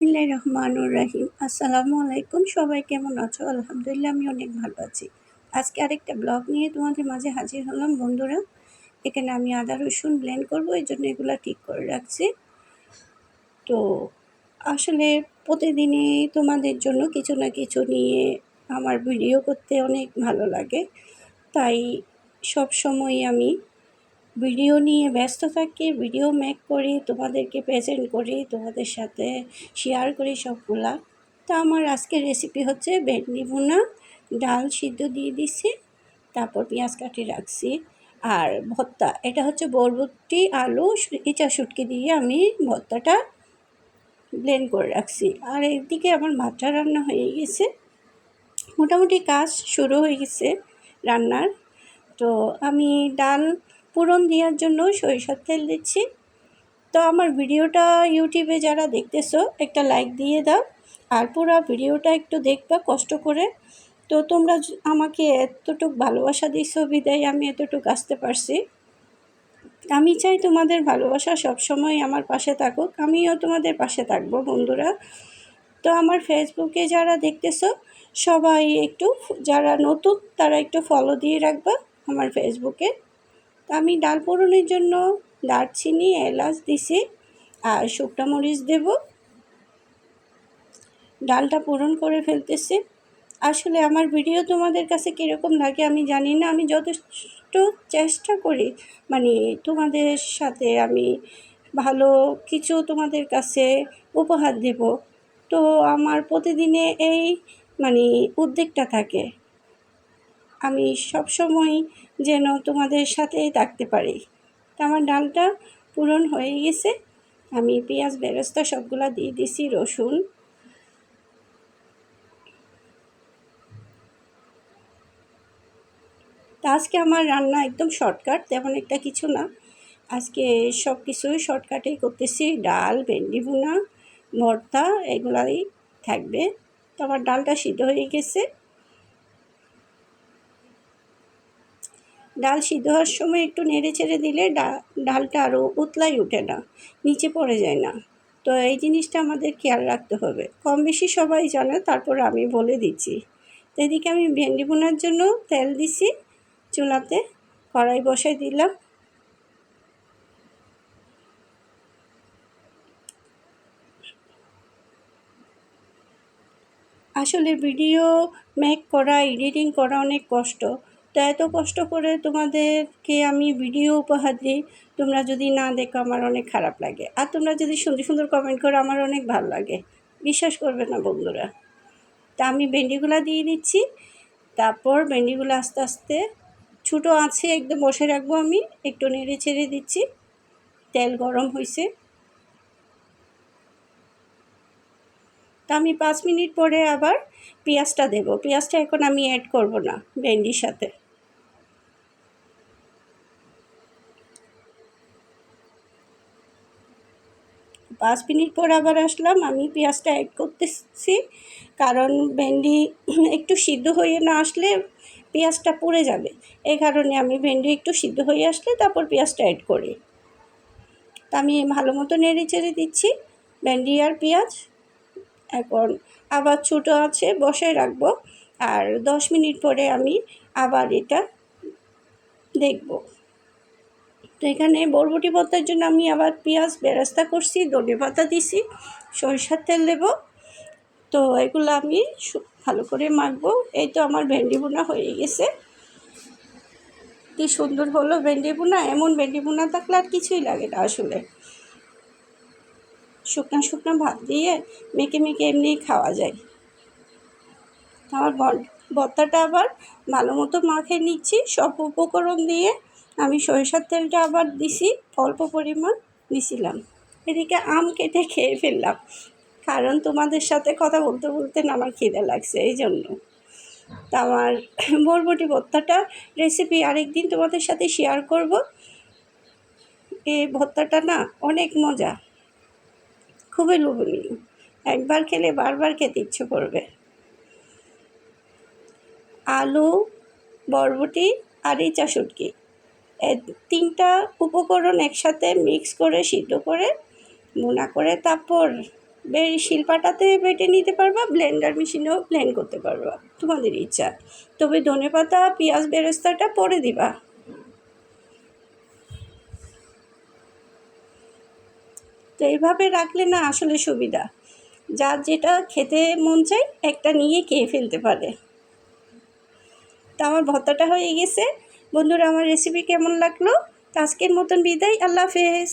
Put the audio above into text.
বিসমিল্লাহির রহমানুর রাহিম। আসসালামু আলাইকুম, সবাই কেমন আছো? আলহামদুলিল্লাহ, আমি অনেক ভালো আছি। আজকে আরেকটা ব্লগ নিয়ে তোমাদের মাঝে হাজির হলাম, বন্ধুরা। এখানে আমি আদা রসুন ব্লেন্ড করব, এই জন্য এগুলো ঠিক করে রাখছি। তো আসলে প্রতিদিনই তোমাদের জন্য কিছু না কিছু নিয়ে আমার ভিডিও করতে অনেক ভালো লাগে। তাই সব সময় আমি ভিডিও নিয়ে ব্যস্ত থাকি, ভিডিও মেক করি, তোমাদেরকে প্রেজেন্ট করি, তোমাদের সাথে শেয়ার করি সবগুলা। তো আমার আজকের রেসিপি হচ্ছে ভেন্ডি ভুনা, ডাল সিদ্ধ দিয়ে দিছি, তারপর পেঁয়াজ কাটি রাখছি। আর ভর্তা, এটা হচ্ছে বরবটি, আলু, ইচা শুটকি দিয়ে আমি ভর্তাটা ব্লেন্ড করে রাখছি। আর একদিকে আমার ভাতটা রান্না হয়ে গেছে। মোটামুটি কাজ শুরু হয়ে গেছে রান্নার। তো আমি ডাল পুরন দেওয়ার জন্য সরিষার তেল দিচ্ছি। তো আমার ভিডিওটা ইউটিউবে যারা দেখতেছো, একটা লাইক দিয়ে দাও। আর পুরো ভিডিওটা একটু দেখবা কষ্ট করে। তো তোমরা আমাকে এতটুকু ভালোবাসা দিছো, বিদায়, আমি এতটুকু আসতে পারছি। আমি চাই তোমাদের ভালোবাসা সবসময় আমার পাশে থাকুক, আমিও তোমাদের পাশে থাকব বন্ধুরা। তো আমার ফেসবুকে যারা দেখতেছো, সবাই একটু যারা নতুন, তারা একটু ফলো দিয়ে রাখবা আমার ফেসবুকে আমি ডাল পোড়নের জন্য দারচিনি, এলাচ দিছি আর শুকনো মরিচ দেব। ডালটা পূরণ করে ফেলতেছি। আসলে আমার ভিডিও তোমাদের কাছে কীরকম লাগে আমি জানি না। আমি যথেষ্ট চেষ্টা করি মানে তোমাদের সাথে আমি ভালো কিছু তোমাদের কাছে উপহার দেব। তো আমার প্রতিদিনে এই মানে উদ্বেগটা থাকে। আমি সব সময় যেন তোমাদের সাথেই থাকতে পারি। তো আমার ডালটা পূরণ হয়ে গেছে। আমি পেঁয়াজ বেরস্তা সবগুলা দিয়ে দিছি, রসুন। তা আজকে আমার রান্না একদম শর্টকাট, তেমন একটা কিছু না। আজকে সব কিছুই শর্টকাটেই করতেছি। ডাল, ভেন্ডি ভুনা, ভর্তা, এগুলাই থাকবে। তো আমার ডালটা সিদ্ধ হয়ে গেছে। ডাল সিদ্ধ হওয়ার সময় একটু নেড়ে ছেড়ে দিলে ডালটা আরও উতলাই উঠে না, নিচে পড়ে যায় না। তো এই জিনিসটা আমাদের খেয়াল রাখতে হবে। কম বেশি সবাই জানে, তারপর আমি বলে দিচ্ছি। তো এদিকে আমি ভেন্ডি বোনার জন্য তেল দিছি, চুলাতে কড়াই বসাই দিলাম। আসলে ভিডিও মেক করা, এডিটিং করা অনেক কষ্ট। তো এত কষ্ট করে তোমাদেরকে আমি ভিডিও উপহার দিই। তোমরা যদি না দেখো, আমার অনেক খারাপ লাগে। আর তোমরা যদি সুন্দর সুন্দর কমেন্ট করো, আমার অনেক ভালো লাগে। বিশ্বাস করবে না বন্ধুরা। তা আমি ভেন্ডিগুলো দিয়ে দিচ্ছি। তারপর ভেন্ডিগুলো আস্তে আস্তে ছোটো আছে, একদম বসে রাখব আমি। একটু নেড়ে ছেড়ে দিচ্ছি। তেল গরম হয়েছে তা আমি পাঁচ মিনিট পরে আবার পেঁয়াজটা দেব। পেঁয়াজটা এখন আমি অ্যাড করব না ভেন্ডির সাথে। পাঁচ মিনিট পর আবার আসলাম, আমি পেঁয়াজটা অ্যাড করতেছি। কারণ ভেন্ডি একটু সিদ্ধ হয়ে না আসলে পেঁয়াজটা পুড়ে যাবে। এই কারণে আমি ভেন্ডি একটু সিদ্ধ হয়ে আসলে তারপর পেঁয়াজটা অ্যাড করি। তা আমি ভালো মতো নেড়ে চেড়ে দিচ্ছি। ভেন্ডি আর পেঁয়াজ এখন আবার ছোটো আছে বসে রাখব। আর দশ মিনিট পরে আমি আবার এটা দেখব। তো এখানে বরবটি ভর্তার জন্য আমি আবার পেঁয়াজ বেরাস্তা করছি, ধনে পাতা দিছি, সরিষার তেল দেব। তো এগুলো আমি ভালো করে মাখবো। এই তো আমার ভেন্ডি বোনা হয়ে গেছে। কি সুন্দর হলো ভেন্ডি বোনা এমন ভেন্ডি বোনা থাকলে আর কিছুই লাগে না আসলে। শুকনো শুকনো ভাত দিয়ে মেখে মেখে এমনিই খাওয়া যায়। আমার ভর্তাটা আবার ভালো মতো মাখে নিচ্ছি। সব উপকরণ দিয়ে আমি সরিষার তেলটা আবার দিছি, অল্প পরিমাণ দিছিলাম। এদিকে আম কেটে খেয়ে ফেললাম। কারণ তোমাদের সাথে কথা বলতে বলতে আমার খিদে লাগছে, এই জন্য। তা আমার বরবটি ভর্তাটা রেসিপি আরেকদিন তোমাদের সাথে শেয়ার করব। এই ভর্তাটা না অনেক মজা। খুবই লোভনীয়। একবার খেলে বারবার খেতে ইচ্ছে করবে। আলু, বরবটি আর এই চাশুটকি তিনটা উপকরণ একসাথে মিক্স করে, সিদ্ধ করে মোনা করে তারপর বে- শিলপাটাতে বেটে নিতে পারবা ব্লেন্ডার মেশিনেও ব্লেন্ড করতে পারবা। তোমাদের ইচ্ছা। তবে ধনে পাতা পেঁয়াজ, বেরেস্তাটা পরে দিবা। তো এইভাবে রাখলে না আসলে সুবিধা। যার যেটা খেতে মন চায় একটা নিয়ে খেয়ে ফেলতে পারে। তা আমার ভর্তাটা হয়ে গেছে। বন্ধুরা, আমার রেসিপি কেমন লাগল? তো আজকের মতন বিদায়। আল্লাহ হাফেজ।